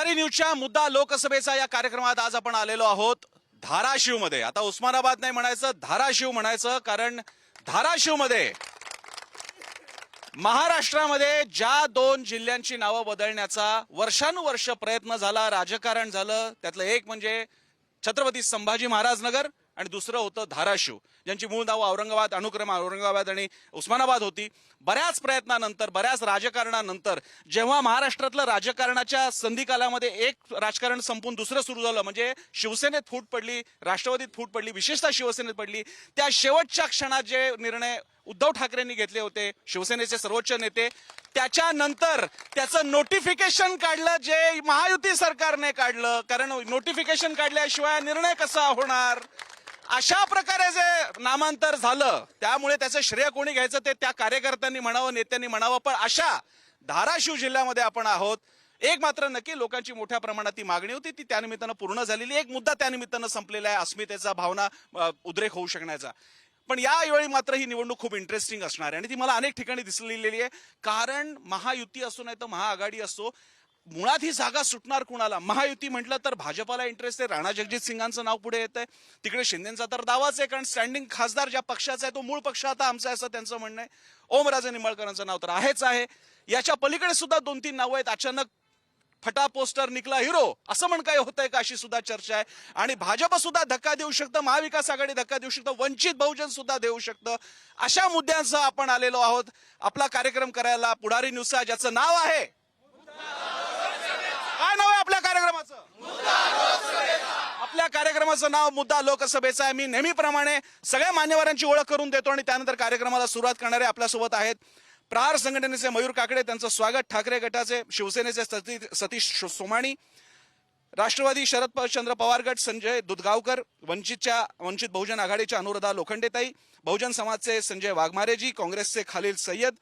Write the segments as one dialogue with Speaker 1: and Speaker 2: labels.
Speaker 1: पुढारी न्यूजच्या मुद्दा लोकसभेचा या कार्यक्रमात आज आपण आलेलो आहोत धाराशिवमध्ये आता उस्मानाबाद नाही म्हणायचं धाराशिव म्हणायचं कारण धाराशिवमध्ये महाराष्ट्रामध्ये ज्या दोन जिल्ह्यांची नावं बदलण्याचा वर्षानुवर्ष प्रयत्न झाला राजकारण झालं त्यातलं एक म्हणजे छत्रपती संभाजी महाराज नगर आणि दुसरं होतं धाराशिव ज्यांची मूळ नावं औरंगाबाद अनुक्रम औरंगाबाद आणि उस्मानाबाद होती. बऱ्याच प्रयत्नानंतर बऱ्याच राजकारणानंतर जेव्हा महाराष्ट्रातलं राजकारणाच्या संधिकालामध्ये एक राजकारण संपून दुसरं सुरू झालं म्हणजे शिवसेनेत फूट पडली राष्ट्रवादीत फूट पडली विशेषतः शिवसेनेत पडली त्या शेवटच्या क्षणात जे निर्णय उद्धव ठाकरेंनी घेतले होते शिवसेनेचे सर्वोच्च नेते त्याच्यानंतर त्याचं नोटिफिकेशन काढलं जे महायुती सरकारने काढलं. कारण नोटिफिकेशन काढल्याशिवाय निर्णय कसा होणार? अशा प्रकारे जे नामांतर झालं त्यामुळे त्याचं श्रेय कोणी घ्यायचं ते त्या कार्यकर्त्यांनी म्हणावं नेत्यांनी म्हणावं. पण अशा धाराशिव जिल्ह्यामध्ये आपण आहोत. एक मात्र नक्की लोकांची मोठ्या प्रमाणात ती मागणी होती. ती त्यानिमित्तानं पूर्ण झालेली. एक मुद्दा त्यानिमित्तानं संपलेला आहे अस्मितेचा भावना उद्रेक होऊ शकण्याचा. पण यावेळी मात्र ही निवडणूक खूप इंटरेस्टिंग असणार आहे. आणि ती मला अनेक ठिकाणी दिसलेली आहे. कारण महायुती असो नाही तर महाआघाडी असो मुळात ही जागा सुटणार कुणाला? महायुती म्हटलं तर भाजपाला इंटरेस्ट आहे. राणा जगजित सिंगांचं नाव पुढे येत आहे तिकडे शिंदेचा तर दावाच आहे कारण स्टँडिंग खासदार ज्या पक्षाचा आहे तो मूळ पक्ष आता आमचा आहे असं त्यांचं म्हणणं आहे. ओमराजे निंबाळकरांचं नाव तर आहेच आहे. याच्या पलीकडे सुद्धा दोन तीन नावं आहेत. अचानक फटा पोस्टर निकला हिरो. असं म्हण काय होतंय का अशी सुद्धा चर्चा आहे. आणि भाजप सुद्धा धक्का देऊ शकतं. महाविकास आघाडी धक्का देऊ शकतं. वंचित बहुजन सुद्धा देऊ शकतं. अशा मुद्द्यांसह आपण आलेलो आहोत. आपला कार्यक्रम करायला पुढारी न्यूज ज्याचं नाव आहे काय नाव आहे आपल्या कार्यक्रमाचं आपल्या कार्यक्रमाचं नाव मुद्दा लोकसभेचा आहे. मी नेहमीप्रमाणे सगळ्या मान्यवरांची ओळख करून देतो आणि त्यानंतर कार्यक्रमाला सुरुवात करणारे आपल्यासोबत आहेत. प्रहार संघटनेचे मयूर काकडे त्यांचं स्वागत. ठाकरे गटाचे शिवसेनेचे सती- सतीश सोमाणी. राष्ट्रवादी शरद चंद्र पवार गट संजय दुधगावकर. वंचितच्या वंचित बहुजन आघाडीच्या अनुराधा लोखंडेताई. बहुजन समाजचे संजय वाघमारेजी. काँग्रेसचे खालील सय्यद.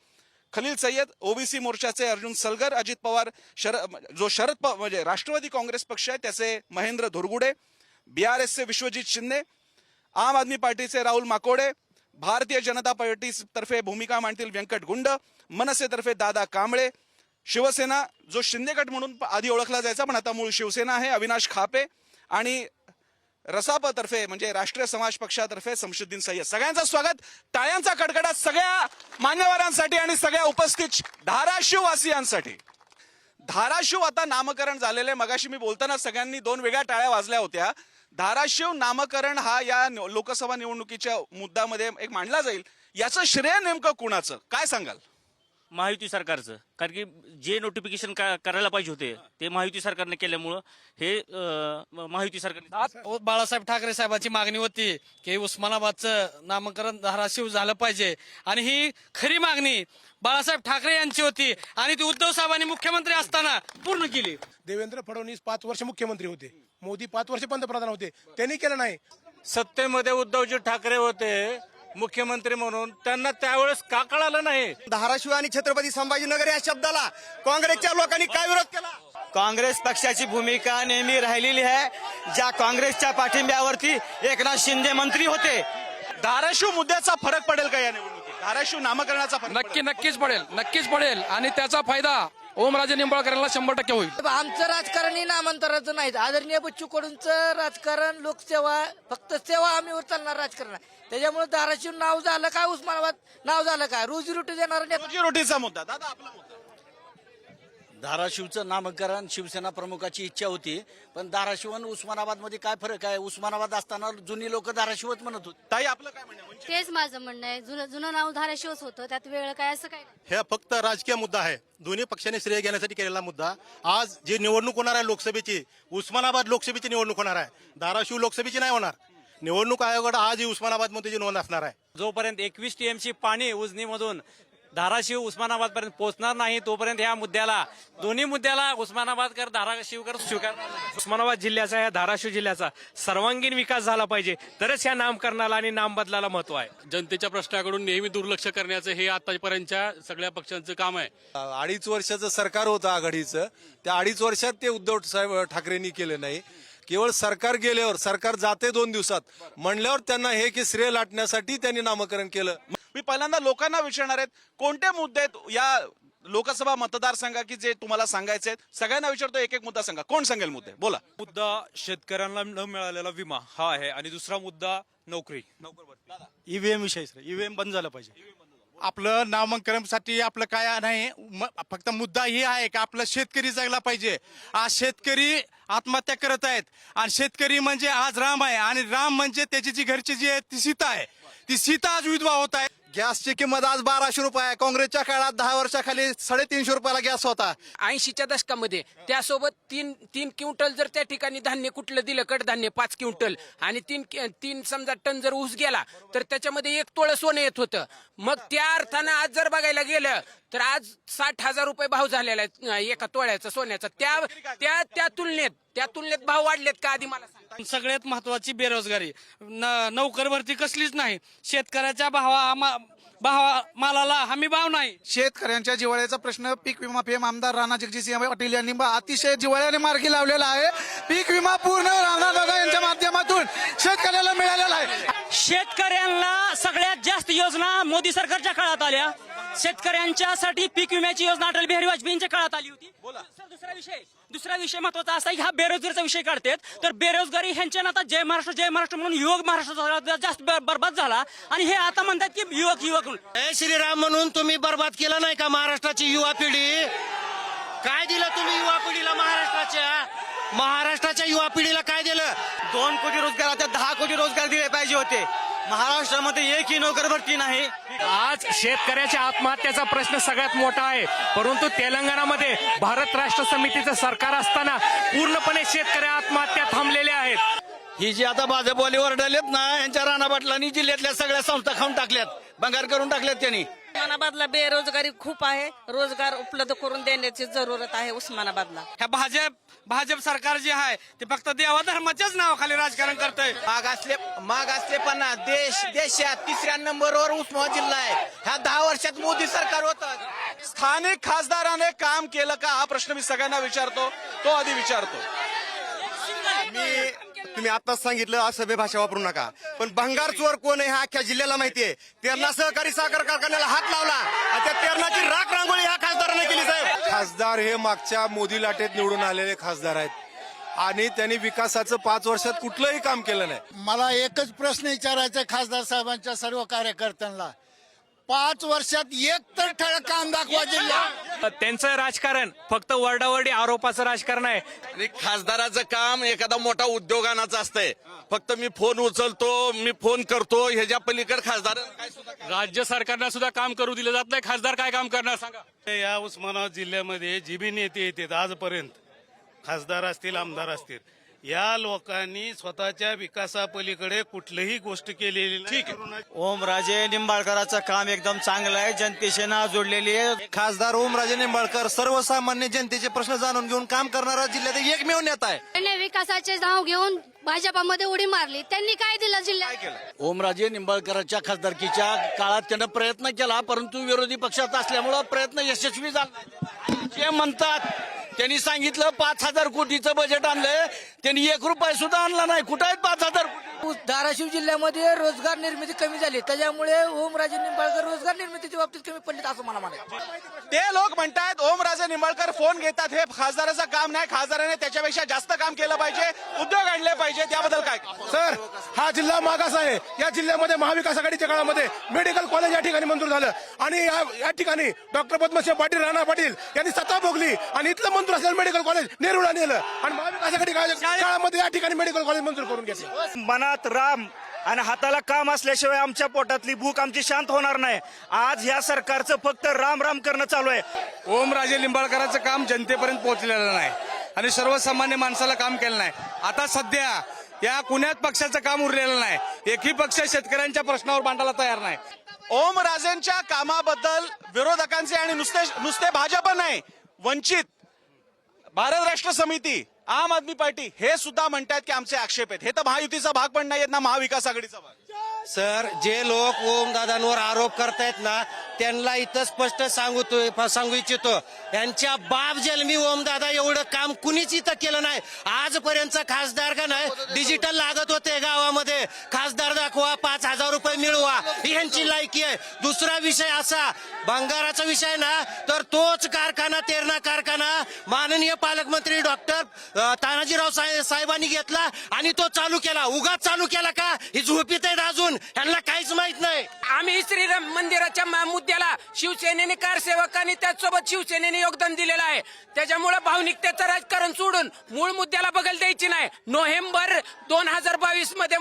Speaker 1: खलील सय्यद ओबीसी मोर्चाचे अर्जुन सलगर अजित पवार शरद जो शरद प- म्हणजे राष्ट्रवादी काँग्रेस पक्ष आहे त्याचे महेंद्र धुरगुडे बी आर एसचे विश्वजित शिंदे आम आदमी पार्टीचे राहुल माकोडे भारतीय जनता पार्टी तर्फे भूमिका मांडतील व्यंकट गुंड मनसेतर्फे दादा कांबळे शिवसेना जो शिंदे गट म्हणून आधी ओळखला जायचा पण आता मूळ शिवसेना आहे अविनाश खापे आणि रसापतर्फे म्हणजे राष्ट्रीय समाज पक्षातर्फे समशुद्दीन सय्यद. सगळ्यांचं स्वागत. टाळ्यांचा कडकडाट सगळ्या मान्यवरांसाठी आणि सगळ्या उपस्थित धाराशिव वासियांसाठी धाराशिव आता नामकरण झालेले मगाशी मी बोलताना सगळ्यांनी दोन वेगळ्या टाळ्या वाजल्या होत्या. धाराशिव नामकरण हा या लोकसभा निवडणुकीच्या मुद्द्यामध्ये एक मांडला जाईल. याचं श्रेय नेमकं कुणाचं? काय सांगाल?
Speaker 2: महायुती सरकारचं. कारण की जे नोटिफिकेशन करायला पाहिजे होते ते महायुती सरकारने केल्यामुळं हे अं, महायुती सरकारने
Speaker 3: आज बाळासाहेब ठाकरे साहेबांची मागणी होती की उस्मानाबादचं नामकरण धाराशिव झालं पाहिजे. आणि ही खरी मागणी बाळासाहेब ठाकरे यांची होती. आणि ती उद्धव साहेबांनी मुख्यमंत्री असताना पूर्ण केली.
Speaker 4: देवेंद्र फडणवीस पाच वर्ष मुख्यमंत्री होते. मोदी पाच वर्ष पंतप्रधान होते. त्यांनी केलं नाही.
Speaker 5: सत्तेमध्ये उद्धवजी ठाकरे होते. मुख्यमंत्री म्हणून त्यांना त्यावेळेस का कळालं नाही?
Speaker 6: धाराशिव आणि छत्रपती संभाजीनगर या शब्दाला काँग्रेसच्या लोकांनी काय विरोध केला? काँग्रेस पक्षाची भूमिका नेहमी राहिलेली आहे. ज्या काँग्रेसच्या पाठिंब्यावरती एकनाथ शिंदे मंत्री होते.
Speaker 1: धाराशिव मुद्द्याचा फरक पडेल का या निवडणुकीत? धाराशिव नामकरणाचा फरक
Speaker 7: नक्की नक्कीच पडेल. नक्कीच पडेल. आणि त्याचा फायदा ओमराजे निंबाळकरांना शंभर टक्के होईल.
Speaker 8: आमचं राजकारण हे नामांतराचं नाही आदरणीय बच्चू कडूंचं राजकारण लोकसेवा फक्त सेवा आम्ही चालणार राजकारण. आहे. त्याच्यामुळे धाराशिव नाव झालं काय उस्मानाबाद नाव झालं काय? रोजीरोटी देणार
Speaker 1: रोजी रोटीचा मुद्दा दादा आपला मुद्दा.
Speaker 9: धाराशिवचं नामकरण शिवसेना प्रमुखाची इच्छा होती पण धाराशिव आणि उस्मानाबादमध्ये काय फरक आहे? उस्मानाबाद असताना जुनी लोक धाराशिवच म्हणत होती.
Speaker 1: ताई आपलं काय म्हणणं आहे? वंचित
Speaker 10: तेच माझं म्हणणं आहे. जुनं जुनं नाव धाराशिवच होतं. त्यात वेळ काय असं काय नाही.
Speaker 4: हे फक्त राजकीय मुद्दा आहे. दोन्ही पक्षांनी श्रेय घेण्यासाठी केलेला मुद्दा. आज जी निवडणूक होणार आहे लोकसभेची उस्मानाबाद लोकसभेची निवडणूक होणार आहे. धाराशिव लोकसभेची नाही होणार. निवडणूक आयोगाकडे आज ही उस्मानाबादमध्ये नोंद असणार आहे.
Speaker 5: जोपर्यंत एकवीस टीएमसी पाणी उजनीमधून धाराशिव उस्मानाबाद पर्यंत पोहोचणार नाही तोपर्यंत या मुद्द्याला दोन्ही मुद्द्याला उस्मानाबादकर धाराशिवकर स्वीकारणार नाही.
Speaker 7: उस्मानाबाद जिल्ह्याचा या धाराशिव जिल्ह्याचा सर्वांगीण विकास झाला पाहिजे तरच या नामकरणाला आणि नाम बदलाला महत्त्व आहे.
Speaker 11: जनतेच्या प्रश्नाकडून नेहमी दुर्लक्ष करण्याचं हे आतापर्यंतच्या सगळ्या पक्षांचं काम आहे.
Speaker 6: अडीच वर्षाचं सरकार होतं आघाडीचं. त्या अडीच वर्षात ते उद्धव साहेब ठाकरेंनी केलं नाही. केवळ सरकार गेल्यावर सरकार जाते दोन दिवसात म्हणल्यावर त्यांना हे की श्रेय लाटण्यासाठी त्यांनी नामकरण केलं.
Speaker 1: मी पहिल्यांदा लोकांना विचारणार आहेत कोणते मुद्दे आहेत या लोकसभा मतदारसंघा की जे तुम्हाला सांगायचे आहेत? सगळ्यांना विचारतो एक एक मुद्दा सांगा. कोण सांगेल मुद्दे? बोला.
Speaker 7: मुद्दा शेतकऱ्यांना न मिळालेला विमा हा आहे आणि दुसरा मुद्दा नोकरी.
Speaker 4: ईव्हीएम विषय ईव्हीएम बंद झालं पाहिजे. आपलं नामांकनसाठी आपलं काय नाही फक्त मुद्दा ही आहे की आपलं शेतकरी जगला पाहिजे. आज शेतकरी आत्महत्या करत आहेत. आणि शेतकरी म्हणजे आज राम आहे. आणि राम म्हणजे त्याची जी घरची जी आहे ती सीता आहे. ती सीता आज विधवा होत आहे. गॅसची किंमत आज बाराशे रुपये. आहे काँग्रेसच्या काळात दहा वर्षाखाली साडेतीनशे रुपयाला गॅस होता.
Speaker 5: ऐंशीच्या दशकामध्ये त्यासोबत तीन तीन क्विंटल जर त्या ठिकाणी धान्य कुठलं दिलं कडधान्य पाच क्विंटल आणि तीन तीन समजा टन जर ऊस गेला तर त्याच्यामध्ये एक तोळं सोनं येत होतं. मग त्या अर्थानं आज जर बघायला गेलं तर आज साठ हजार रुपये भाव झालेला आहे एका तोळ्याचा सोन्याचा. त्या त्या त्या तुलनेत त्या तुलनेत भाव वाढलेत का आधी मला सांगा.
Speaker 3: सगळ्यात महत्वाची बेरोजगारी. न- नोकर भरती कसलीच नाही. शेतकऱ्याच्या भावा भावा मालाला हमी भाव नाही.
Speaker 12: शेतकऱ्यांच्या जिवाळ्याचा प्रश्न पीक विमा पीएम आमदार राणा जगजितसिंह पाटील यांनी बा- अतिशय जिवाळ्याने मार्गी लावलेला आहे. पीक विमा पूर्ण राणा दादा यांच्या माध्यमातून शेतकऱ्याला मिळालेला आहे
Speaker 2: शेतकऱ्यांना सगळ्यात जास्त योजना मोदी सरकारच्या काळात आल्या. शेतकऱ्यांच्यासाठी पीक विम्याची योजना अटल बिहारी वाजपेयींच्या काळात आली होती. सर, दुसरा विषय. दुसरा विषय महत्त्वाचा असा की हा बेरोजगारीचा विषय काढतात. तर बेरोजगारी ह्यांच्या आता जय महाराष्ट्र जय महाराष्ट्र म्हणून युवक महाराष्ट्र जास्त बरबाद झाला. आणि हे आता म्हणतात की युवक युवक.
Speaker 6: जय श्रीराम म्हणून तुम्ही बर्बाद केलं नाही का महाराष्ट्राची युवा पिढी? काय दिलं तुम्ही युवा पिढीला महाराष्ट्राच्या? महाराष्ट्राच्या युवा पिढीला काय दिलं? दोन कोटी रोजगार आता दहा कोटी रोजगार दिले पाहिजे होते. महाराष्ट्रामध्ये एकही नोकर भरती नाही.
Speaker 7: आज शेतकऱ्याच्या आत्महत्याचा प्रश्न सगळ्यात मोठा आहे. परंतु तेलंगणामध्ये भारत राष्ट्र समितीचं सरकार असताना पूर्णपणे शेतकरी आत्महत्या थांबलेल्या आहेत.
Speaker 9: ही जी आता भाजपवाले ओरडलेत ना यांच्या राणा पाटलांनी जिल्ह्यातल्या सगळ्या संस्था खाऊन टाकल्यात. बंगार करून टाकल्यात त्यांनी.
Speaker 8: उस्मानाबादला बेरोजगारी खूप आहे. रोजगार उपलब्ध करून देण्याची जरूरत आहे उस्मानाबादला.
Speaker 3: ह्या भाजप भाजप सरकार जे आहे ते फक्त देवा धर्माच्याच नावाखाली राजकारण करतंय.
Speaker 6: माग असले माग असलेपणा देश देशात तिसऱ्या नंबरवर उस्मानाबाद जिल्हा आहे. ह्या दहा वर्षात मोदी सरकार होतं.
Speaker 1: स्थानिक खासदाराने काम केलं का? हा प्रश्न मी सगळ्यांना विचारतो तो आधी विचारतो.
Speaker 6: मी तुम्ही आताच सांगितलं असभ्य भाषा वापरू नका. पण भंगार चोर कोण आहे हा अख्ख्या जिल्ह्याला माहितीये तेरणा सहकारी साखर कारखान्याला हात लावला त्या तेरणाची राख रांगोळी ह्या खासदाराने केली साहेब.
Speaker 4: खासदार हे मागच्या मोदी लाटेत निवडून आलेले खासदार आहेत. आणि त्यांनी विकासाचं पाच वर्षात कुठलंही काम केलं नाही.
Speaker 12: मला एकच प्रश्न विचारायचा खासदार साहेबांच्या सर्व कार्यकर्त्यांना. पाच वर्षात एक तर ठळक काम दाखवा जिल्ह्यात.
Speaker 7: त्यांचं राजकारण फक्त वरडावरडी आरोपाचं राजकारण आहे.
Speaker 9: आणि खासदाराचं काम एखादा मोठा उद्योगानाचं असतंय. फक्त मी फोन उचलतो मी फोन करतो ह्याच्या पलीकडे खासदार काय सुद्धा
Speaker 11: राज्य सरकारला सुद्धा काम करू दिलं जात नाही. खासदार काय काम करणार सांगा.
Speaker 4: या उस्मानाबाद जिल्ह्यामध्ये जी बी नेते येतात आजपर्यंत. खासदार असतील आमदार असतील. या लोकांनी स्वतःच्या विकासापलीकडे कुठलीही गोष्ट केलेली ठीक आहे.
Speaker 6: ओमराजे निंबाळकरांचं काम एकदम चांगलं आहे. जनतेशी ना जोडलेली आहे.
Speaker 12: खासदार ओमराजे निंबाळकर सर्वसामान्य जनतेचे प्रश्न जाणून घेऊन काम करणारा जिल्ह्यात एकमेव नेता आहे.
Speaker 10: त्यांनी विकासाचे नाव घेऊन भाजपामध्ये उडी मारली. त्यांनी काय दिलं जिल्ह्यात?
Speaker 9: ओमराजे निंबाळकरांच्या खासदारकीच्या काळात त्यानं प्रयत्न केला परंतु विरोधी पक्षात असल्यामुळं प्रयत्न यशस्वी झाला. नाही. जे म्हणतात त्यांनी सांगितलं पाच हजार कोटीचं बजेट आणलंय. त्यांनी एक रुपये सुद्धा आणला नाही. कुठं आहेत पाच हजार?
Speaker 8: धाराशिव जिल्ह्यामध्ये रोजगार निर्मिती कमी झाली. त्याच्यामुळे ओमराजे निंबाळकर रोजगार निर्मितीच्या बाबतीत कमी पडलेत असं मला म्हणायचं
Speaker 1: ते लोक म्हणतात ओमराजे निंबाळकर फोन घेतात हे खासदाराचं काम नाही खासदाराने त्याच्यापेक्षा जास्त काम केलं पाहिजे उद्योग आणले पाहिजे त्याबद्दल काय?
Speaker 4: सर हा जिल्हा मागास आहे. या जिल्ह्यामध्ये महाविकास आघाडीच्या काळामध्ये मेडिकल कॉलेज या ठिकाणी मंजूर झालं. आणि या या ठिकाणी डॉक्टर पद्मसिंह पाटील राणा पाटील यांनी सत्ता भोगली आणि इथलं मंजूर असलेलं मेडिकल कॉलेज नेरूळला नेलं. आणि महाविकास आघाडी काळामध्ये या ठिकाणी मेडिकल कॉलेज मंजूर करून घेतलं.
Speaker 6: मनात राम आणि हाताला काम असल्याशिवाय आमच्या पोटातली भूक आमची शांत होणार नाही. आज ह्या सरकारचं फक्त राम राम करणं चालू आहे.
Speaker 3: ओमराजे लिंबाळकरांचं काम जनतेपर्यंत पोहोचलेलं नाही. आणि सर्वसामान्य माणसाला काम केलं नाही. आता सध्या या कुण्यात पक्षाचं काम उरलेलं नाही. एकही पक्ष शेतकऱ्यांच्या प्रश्नावर मांडायला तयार नाही.
Speaker 1: ओमराजेंच्या कामाबद्दल विरोधकांचे आणि नुसते नुसते भाजप नाही वंचित भारत राष्ट्र समिती. आम आदमी पार्टी हे सुद्धा म्हणतात की आमचे आक्षेप आहेत. हे तर महायुतीचा भाग पण नाहीयेत ना महाविकास आघाडीचा भाग.
Speaker 6: सर जे लोक ओम दादांवर आरोप करतायत ना त्यांना इथं स्पष्ट सांगतो सांगू इच्छितो. यांच्या बाप जन्मी ओमदादा एवढं काम कुणीच इथं केलं नाही. आजपर्यंत खासदार का नाही डिजिटल लागत होते गावामध्ये. खासदार दाखवा पाच हजार रुपये
Speaker 13: मिळवा यांची लायकी आहे. दुसरा विषय असा भंगाराचा विषय ना तर तोच कारखाना तेरणा कारखाना माननीय पालकमंत्री डॉक्टर तानाजीराव साहे- साहेबांनी घेतला आणि तो चालू केला. उगाच चालू केला का? ही झोपीत आहेत अजून. यांना काहीच माहीत नाही.
Speaker 5: आम्ही श्रीराम मंदिराच्या मुद्द्याला शिवसेनेने कारसेवकांनी त्याचसोबत शिवसेनेने योगदान दिलेलं आहे. त्याच्यामुळे भावनिकतेचं राजकारण सोडून मूळ मुद्द्याला बगल द्यायची नाही. नोव्हेंबर दोन हजार बावीसमध्ये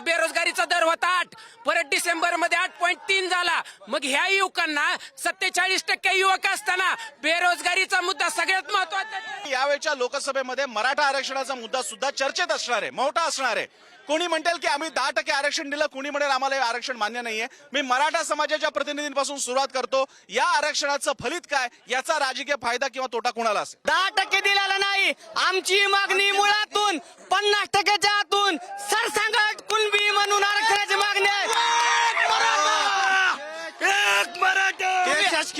Speaker 5: बेरोजगारीचा दर होता आठ. परत डिसेंबरमध्ये आठ पॉईंट तीन झाला. मग ह्या युवकांना सत्तेचाळीस टक्के युवक असताना बेरोजगारीचा मुद्दा सगळ्यात महत्त्वाचा आहे.
Speaker 1: यावेळच्या लोकसभेमध्ये मराठा आरक्षणाचा मुद्दा सुद्धा चर्चेत असणार आहे मोठा असणार आहे. कोणी म्हणेल की आम्ही दहा टक्के आरक्षण दिलं कोणी म्हणेल आम्हाला हे आरक्षण मान्य नाहीये. मी मराठा समाजाच्या प्रतिनिधींपासून सुरुवात करतो या आरक्षणाचं फलित काय याचा राजकीय फायदा किंवा तोटा कोणाला असेल?
Speaker 14: दहा टक्के दिलेला नाही आमची मागणी मुळातून पन्नास टक्क्याच्या आतून सरसंगट कुणबी म्हणून आरक्षणाची मागणी आहे.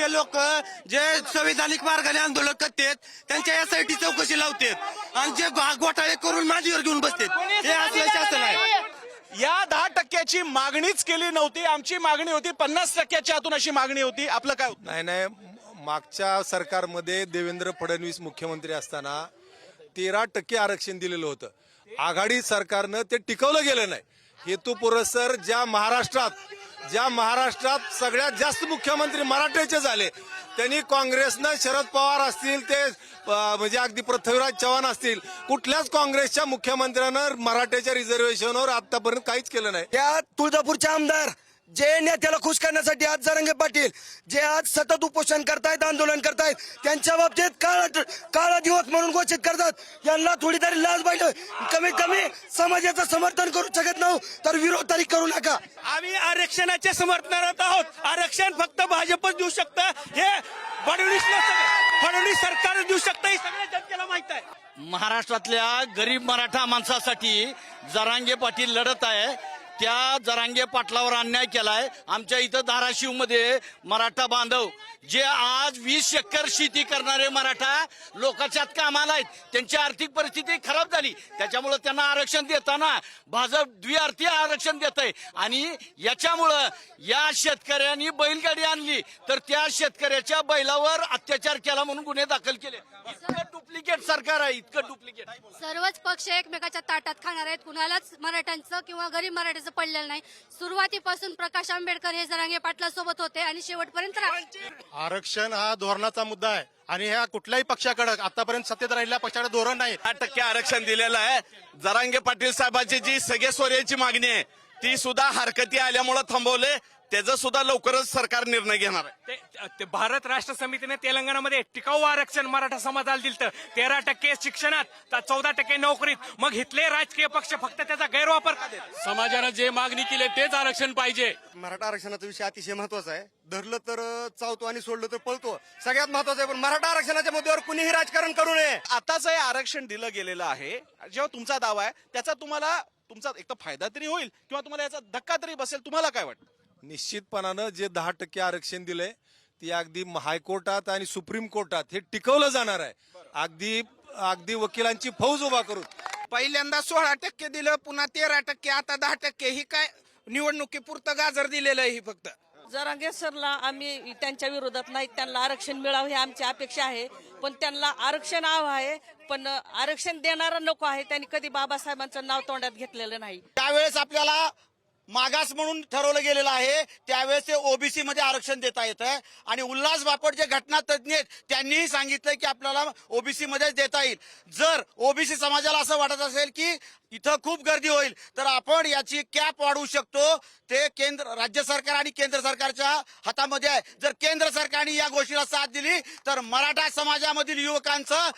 Speaker 13: शासकीय लोक जे संविधानिक मार्गाने आंदोलन करतात त्यांच्या यासाठी चौकशी लावतात आणि जे घोटाळे करून माझीवर घेऊन बसतात हे असलं शासन आहे.
Speaker 1: या दहा टक्क्याची मागणीच केली नव्हती. आमची मागणी होती पन्नास टक्क्याच्या आतून अशी मागणी होती. आपलं काय?
Speaker 4: नाही नाही. मागच्या सरकारमध्ये देवेंद्र फडणवीस मुख्यमंत्री असताना तेरा टक्के आरक्षण दिलेलं होतं. आघाडी सरकारनं ते टिकवलं गेलं नाही. हेतू पुरस्सर ज्या महाराष्ट्रात ज्या महाराष्ट्रात सगळ्यात जास्त मुख्यमंत्री मराठ्याचे झाले त्यांनी काँग्रेसनं शरद पवार असतील ते म्हणजे अगदी पृथ्वीराज चव्हाण असतील कुठल्याच काँग्रेसच्या मुख्यमंत्र्यानं मराठ्याच्या रिझर्वेशनवर आतापर्यंत काहीच केलं नाही.
Speaker 13: त्या तुळजापूरचे आमदार जे नेत्याला खुश करण्यासाठी आज जरंगे पाटील जे आज सतत उपोषण करतायत आंदोलन करतायत त्यांच्या बाबतीत काळा काळा दिवस म्हणून घोषित करतात. यांना थोडी तरी लाज पाहिजे कमीत कमी समाजाचं समर्थन करू शकत नाही तर विरोध तरी करू नका.
Speaker 14: आम्ही आरक्षणाच्या समर्थनात आहोत. आरक्षण फक्त भाजपच देऊ शकतं. हे फडणवीस फडणवीस सरकार देऊ शकतं हे सगळ्या जनतेला माहीत आहे.
Speaker 9: महाराष्ट्रातल्या गरीब मराठा माणसासाठी जरांगे पाटील लढत आहे. त्या जरांगे पाटलावर अन्याय केलाय. आमच्या इथं धाराशिवमध्ये मराठा बांधव जे आज वीस एकर शेती करणारे मराठा लोकांच्यात कामाला आहेत. त्यांची आर्थिक परिस्थिती खराब झाली. त्याच्यामुळं त्यांना आरक्षण देताना भाजप द्विअर्थी आरक्षण देत आहे आणि याच्यामुळं या शेतकऱ्यांनी बैलगाडी आणली. तर त्या शेतकऱ्याच्या बैलावर अत्याचार केला म्हणून गुन्हे दाखल केले. इतकं डुप्लिकेट सरकार आहे. इतकं डुप्लिकेट
Speaker 10: सर्वच पक्ष एकमेकाच्या ताटात खाणार आहेत. कुणालाच मराठ्यांचं किंवा गरीब मराठ्याचं पडलेलं नाही. सुरुवातीपासून प्रकाश आंबेडकर हे जरांगे पाटला सोबत होते आणि शेवटपर्यंत
Speaker 4: आरक्षण हा धोरणाचा मुद्दा आहे आणि ह्या कुठल्याही पक्षाकडे आतापर्यंत सत्तेत राहिलेल्या पक्षाकडे धोरण नाही.
Speaker 1: दहा टक्के आरक्षण दिलेलं आहे. जरांगे पाटील साहेबांची जी सगळे सोयऱ्याची मागणी आहे ती सुद्धा हरकती आल्यामुळे थांबवले त्याचा सुद्धा लवकरच सरकार निर्णय घेणार आहे.
Speaker 7: ते ते भारत राष्ट्र समितीने तेलंगणामध्ये टिकाऊ आरक्षण मराठा समाजाला दिलं तेरा टक्के शिक्षणात चौदा टक्के नोकरीत. मग इथले राजकीय पक्ष फक्त त्याचा गैरवापर का देतात?
Speaker 11: समाजानं जे मागणी केली आहे, तेच आरक्षण पाहिजे.
Speaker 13: मराठा आरक्षणाचा विषय अतिशय महत्त्वाचा आहे. धरलं तर चावतो आणि सोडलं तर पळतो. सगळ्यात महत्वाचं आहे पण मराठा आरक्षणाच्या मुद्द्यावर कुणीही राजकारण करू नये.
Speaker 1: आताच हे आरक्षण दिलं गेलेलं आहे. जेव्हा तुमचा दावा आहे त्याचा तुम्हाला तुमचा एक तर फायदा तरी होईल किंवा तुम्हाला याचा धक्का तरी बसेल तुम्हाला काय वाटतं?
Speaker 4: निश्चितपणानं जे दहा टक्के आरक्षण दिलंय ते अगदी हायकोर्टात आणि सुप्रीम कोर्टात हे टिकवलं जाणार आहे. अगदी अगदी वकिलांची फौज उभा करून.
Speaker 5: पहिल्यांदा सोळा टक्के दिलं पुन्हा तेरा टक्के आता दहा टक्के. ही काय निवडणुकीपुरतं गाजर दिलेलं आहे ही फक्त.
Speaker 2: जरांगे सरला आम्ही त्यांच्या विरोधात नाही त्यांना आरक्षण मिळावं ही आमची अपेक्षा आहे. पण त्यांना आरक्षण हवं आहे पण आरक्षण देणारा नको आहे. त्यांनी कधी बाबासाहेबांचं नाव तोंडात घेतलेलं नाही.
Speaker 9: त्यावेळेस आपल्याला मागास म्हणून ठरवलं गेलेलं आहे. त्यावेळेस ते ओबीसी मध्ये आरक्षण देता येतं आणि उल्हास बापट जे घटना तज्ज्ञ आहेत त्यांनीही सांगितलं की आपल्याला ओबीसी मध्ये देता येईल. जर ओबीसी समाजाला असं वाटत असेल की इथं खूप गर्दी होईल तर आपण याची कॅप वाढवू शकतो. ते केंद्र राज्य सरकार आणि केंद्र सरकारच्या हातामध्ये आहे. जर केंद्र सरकारने या गोष्टीला साथ दिली तर मराठा समाजामधील युवकांचं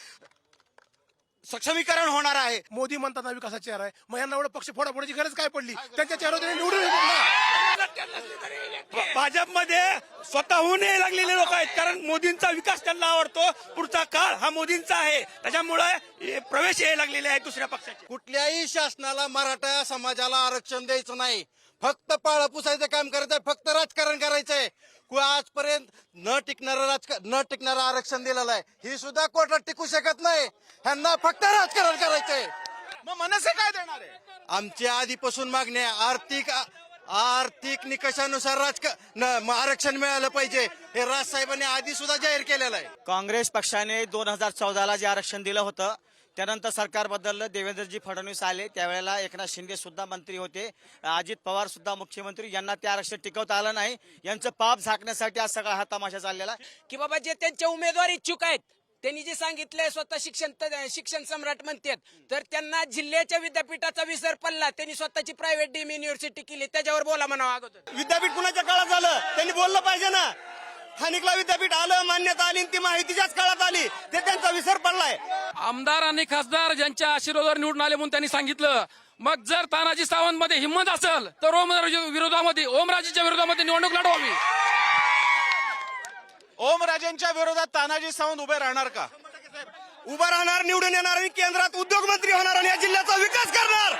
Speaker 9: सक्षमीकरण होणार आहे.
Speaker 15: मोदी म्हणतात ना विकासाचा चेहरा आहे. मग यांना एवढं पक्ष फोडाफोडाची गरज काय पडली? त्यांच्या चेहऱ्यावर त्यांनी निवडून येतात ना.
Speaker 14: भाजपमध्ये स्वतःहून लागलेले लोक आहेत. कारण मोदींचा विकास त्यांना आवडतो. पुढचा काळ हा मोदींचा आहे. त्याच्यामुळे हे प्रवेश यायला लागलेले आहेत दुसऱ्या पक्षाचे.
Speaker 13: कुठल्याही शासनाला मराठा समाजाला आरक्षण द्यायचं नाही. फक्त पाळ पुसायचं काम करायचंय फक्त राजकारण करायचंय. आजपर्यंत न टिकणारं राजकारण न टिकणारं आरक्षण दिलेलं आहे. ही सुद्धा कोर्टात टिकू शकत नाही. ह्यांना फक्त राजकारण करायचंय.
Speaker 1: मग मनसे काय देणार आहे?
Speaker 13: आमची आधीपासून मागणी आहे. आर्थिक
Speaker 6: आर्थिक निकषानुसार राजक न- म- आरक्षण मिळालं पाहिजे. हे राजसाहेबांनी आधी सुद्धा जाहीर केलेलं आहे.
Speaker 9: काँग्रेस पक्षाने दोन हजार चौदाला जे आरक्षण दिलं होतं त्यानंतर सरकार बदललं देवेंद्रजी फडणवीस आले. त्यावेळेला एकनाथ शिंदे सुद्धा मंत्री होते. अजित पवार सुद्धा मुख्यमंत्री. यांना ते आरक्षण टिकवता आलं नाही. यांचं पाप झाकण्यासाठी आज सगळा हा तमाशा चाललेला आहे.
Speaker 5: की बाबा जे त्यांचे उमेदवार इच्छुक आहेत त्यांनी जे सांगितलंय स्वतः शिक्षण शिक्षण सम्राट म्हणतात. तर त्यांना जिल्ह्याच्या विद्यापीठाचा विसर पडला. त्यांनी स्वतःची प्रायव्हेट डीम युनिव्हर्सिटी केली. त्याच्यावर बोला म्हणावं अगोदर.
Speaker 6: विद्यापीठ कुणाच्या काळात झालं. त्यांनी बोललं पाहिजे ना. स्थानिकला विद्यापीठ आलं मान्यता आली ती माहितीच्याच काळात आली ते त्यांचा विसर पडलाय.
Speaker 11: आमदार आणि खासदार ज्यांच्या आशीर्वादावर निवडून आले म्हणून त्यांनी सांगितलं मग जर तानाजी सावंत मध्ये हिंमत असेल तर ओम विरोधामध्ये ओमराजेच्या विरोधामध्ये निवडणूक लढवावी.
Speaker 1: ओमराजेंच्या विरोधात तानाजी सावंत उभे राहणार का?
Speaker 6: उभा राहणार निवडून येणार आणि केंद्रात उद्योग मंत्री होणार आणि या जिल्ह्याचा विकास करणार.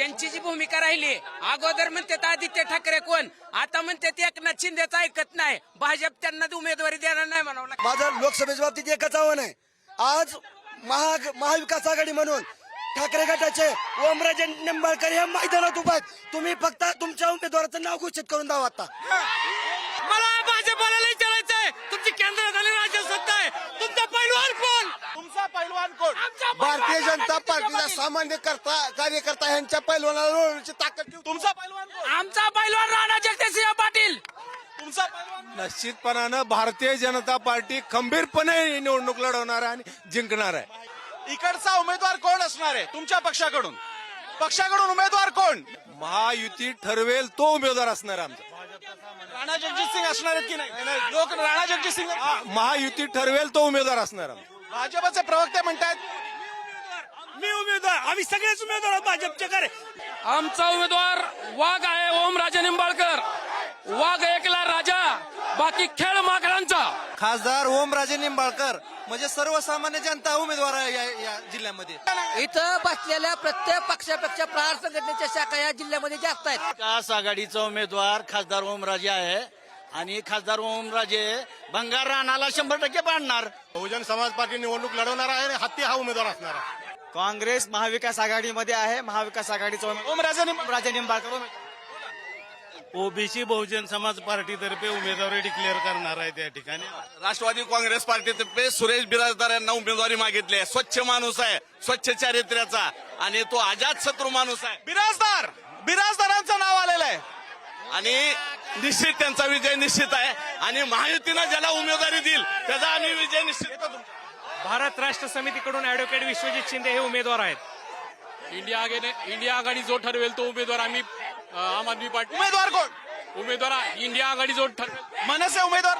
Speaker 5: त्यांची जी भूमिका राहिली अगोदर म्हणतात आदित्य ठाकरे कोण? आता म्हणतात एकनाथ शिंदेचं ऐकत नाही. भाजप त्यांना उमेदवारी देणार नाही म्हणावं लागतं.
Speaker 6: माझं लोकसभेच्या बाबतीत एकच आव्हान आहे. आज महा महाविकास आघाडी म्हणून ठाकरे गटाचे ओमराजे निंबाळकर या मैदानात उभा आहेत. तुम्ही फक्त तुमच्या उमेदवाराचं नाव घोषित करून द्यावं आता.
Speaker 3: मला भाजपाला विचारायचंय तुमची केंद्रात आणि राज्य सत्ता आहे तुमचा पैलवान कोण
Speaker 1: तुमचा पैलवान कोण?
Speaker 6: भारतीय जनता पार्टीचा सामान्य करता कार्यकर्ता यांच्या पैलवानाला लोळण्याची ताकद ठेवतो.
Speaker 1: तुमचा पैलवान कोण?
Speaker 5: आमचा पैलवान राणा जगदीशसिंह पाटील.
Speaker 1: तुमचा पैलवान
Speaker 4: निश्चितपणानं भारतीय जनता पार्टी खंबीरपणे निवडणूक लढवणार आहे आणि जिंकणार आहे.
Speaker 1: इकडचा उमेदवार कोण असणार आहे? तुमच्या पक्षाकडून. पक्षाकडून उमेदवार कोण?
Speaker 4: महायुती ठरवेल तो उमेदवार असणार आहे आमचा.
Speaker 1: राणा जगजित सिंग असणार आहेत की नाही? लोक राणा जगजित सिंग
Speaker 4: महायुती ठरवेल तो उमेदवार असणार आहे आमचा.
Speaker 1: भाजपचे प्रवक्ते म्हणतात
Speaker 3: मी उमेदवार आम्ही सगळेच उमेदवार आहोत भाजपचे करे
Speaker 11: आमचा उमेदवार वाघ आहे ओमराजे निंबाळकर. वाघ एकला राजा बाकी खेळ माकडांचा.
Speaker 6: खासदार ओमराजे निंबाळकर म्हणजे सर्वसामान्य जनता उमेदवार आहे या, या जिल्ह्यामध्ये.
Speaker 5: इथं बसलेल्या प्रत्येक पक्षापेक्षा प्रहार संघटनेच्या शाखा या जिल्ह्यामध्ये जास्त आहेत.
Speaker 9: विकास आघाडीचा उमेदवार खासदार ओमराजे आहे. आणि खासदार ओमराजे भंगार राणाला शंभर टक्के पाडणार.
Speaker 4: बहुजन समाज पार्टी निवडणूक लढवणार आहे आणि हत्ती हा उमेदवार असणार आहे.
Speaker 9: काँग्रेस महाविकास आघाडीमध्ये आहे. महाविकास आघाडीचा
Speaker 1: ओमराजे.
Speaker 9: ओमराजे निंबाळकर उमेदवार.
Speaker 6: ओबीसी बहुजन समाज पार्टीतर्फे उमेदवारी डिक्लेअर करणार आहे त्या ठिकाणी.
Speaker 9: राष्ट्रवादी काँग्रेस पार्टीतर्फे सुरेश बिराजदार यांना उमेदवारी मागितली आहे. स्वच्छ माणूस आहे. स्वच्छ चारित्र्याचा. आणि तो अजात शत्रू माणूस आहे.
Speaker 1: बिराजदार! बिराजदारांचं नाव आलेलं आहे.
Speaker 9: आणि निश्चित त्यांचा विजय निश्चित आहे. आणि महायुतीनं ज्याला उमेदवारी देईल त्याचा आम्ही विजय निश्चित
Speaker 7: भारत राष्ट्र समितीकडून ऍडव्होकेट विश्वजित शिंदे हे उमेदवार आहेत.
Speaker 11: इंडिया आघाडी इंडिया आघाडी जो ठरवेल तो उमेदवार आम्ही आम आदमी पार्टी
Speaker 1: उमेदवार कोण?
Speaker 11: उमेदवार इंडिया आघाडी जो ठरवेल
Speaker 1: मनसे उमेदवार?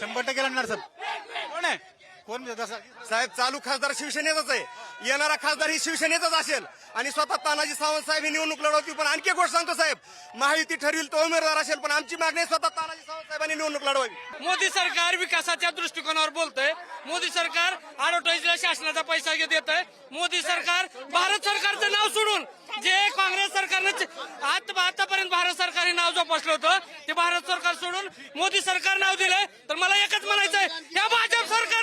Speaker 4: शंभर टक्के लढणार साहेब
Speaker 1: कोण आहे?
Speaker 4: कोण
Speaker 6: साहेब चालू खासदार शिवसेनेचाच आहे. येणारा खासदार ही शिवसेनेचाच असेल. आणि स्वतः तानाजी सावंत साहेब ही निवडणूक लढवतील पण आणखी एक गोष्ट सांगतो साहेब. महायुती ठरविल तो उमेदवार असेल पण आमची मागणी स्वतः तानाजी सावंत साहेबांनी निवडणूक लढवावी.
Speaker 3: मोदी सरकार विकासाच्या दृष्टिकोनावर बोलतंय. मोदी सरकार ऍडव्हर्टाईजला शासनाचा पैसा देत आहे मोदी सरकार भारत सरकारचं नाव सोडून जे काँग्रेस सरकारनं आतापर्यंत भारत सरकार हे नाव जोपासलं होतं ते भारत सरकार सोडून मोदी सरकार नाव दिलंय. तर मला एकच म्हणायचंय या भाजप सरकार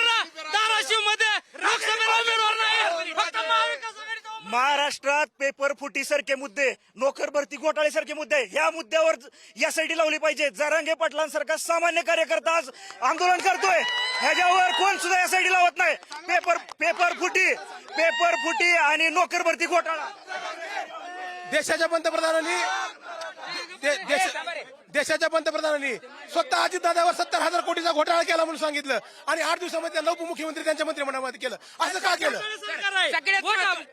Speaker 3: धाराशिवमध्ये लोकसभेला उमेदवार नाही फक्त महाविकास आघाडीचा उमेदवार
Speaker 6: महाराष्ट्रात पेपर फुटी सारखे मुद्दे नोकर भरती घोटाळे सारखे मुद्दे ह्या मुद्द्यावर यासाठी लावली पाहिजे. जरांगे पाटलांसारखा सामान्य कार्यकर्ता आज आंदोलन करतोय. ह्याच्यावर कोण सुद्धा यासाठी लावत नाही. पेपर पेपर फुटी पेपर फुटी आणि नोकर भरती घोटाळा.
Speaker 4: देशाच्या पंतप्रधानांनी देशाच्या पंतप्रधानांनी स्वतः अजितदादावर सत्तर हजार कोटीचा घोटाळा केला म्हणून सांगितलं. आणि आठ दिवसामध्ये त्यांना उपमुख्यमंत्री त्यांच्या मंत्रिमंडळामध्ये केलं. असं का केलं?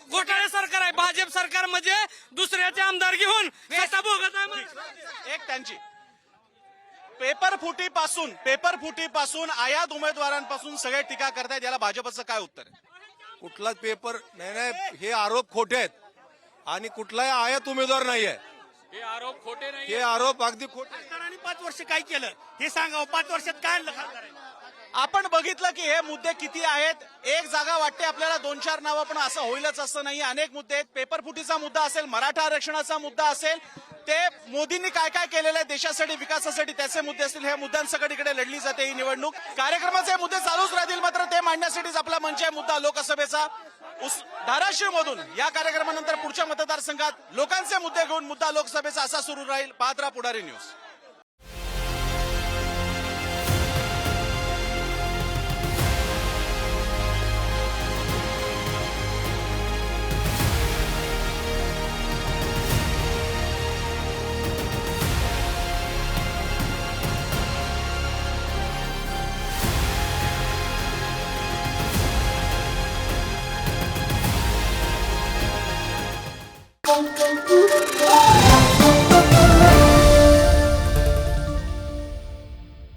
Speaker 3: घोटाळे सरकार आहे. भाजप सरकार म्हणजे दुसऱ्याचे आमदार घेऊन सत्ता भोगत आहे महाराष्ट्रात.
Speaker 1: एक त्यांची. पेपर फुटी पासून पेपर फुटी पासून आयात उमेदवारांपासून सगळे टीका करतायत याला भाजपचं काय उत्तर आहे?
Speaker 4: कुठलाच पेपर नाही नाही हे आरोप खोटे आहेत. आणि कुठलाही आयात उमेदवार नाही आहे
Speaker 11: हे आरोप खोटे नाही
Speaker 4: हे आरोप अगदी खोटे.
Speaker 3: खासदारांनी पाच वर्ष काय केलं? हे सांगावं पाच वर्षात काय आणलं खासदारांनी?
Speaker 1: आपण बघितलं की हे मुद्दे किती आहेत? एक जागा वाटते आपल्याला दोन चार नावं पण असं होईलच असं नाही अनेक मुद्दे आहेत. पेपर फुटीचा मुद्दा असेल मराठा आरक्षणाचा मुद्दा असेल ते मोदींनी काय काय केलेलं आहे देशासाठी विकासासाठी त्याचे मुद्दे असतील ह्या मुद्द्यांसकडे लेडली जाते ही निवडणूक. कार्यक्रमाचे मुद्दे चालूच राहतील मात्र ते मांडण्यासाठीच आपला मंच आहे मुद्दा लोकसभेचा. धाराशिव मधून या कार्यक्रमानंतर पुढच्या मतदारसंघात लोकांचे मुद्दे घेऊन मुद्दा लोकसभेचा असा सुरू राहील Patra Pudhari news.
Speaker 16: pum, pum, pum.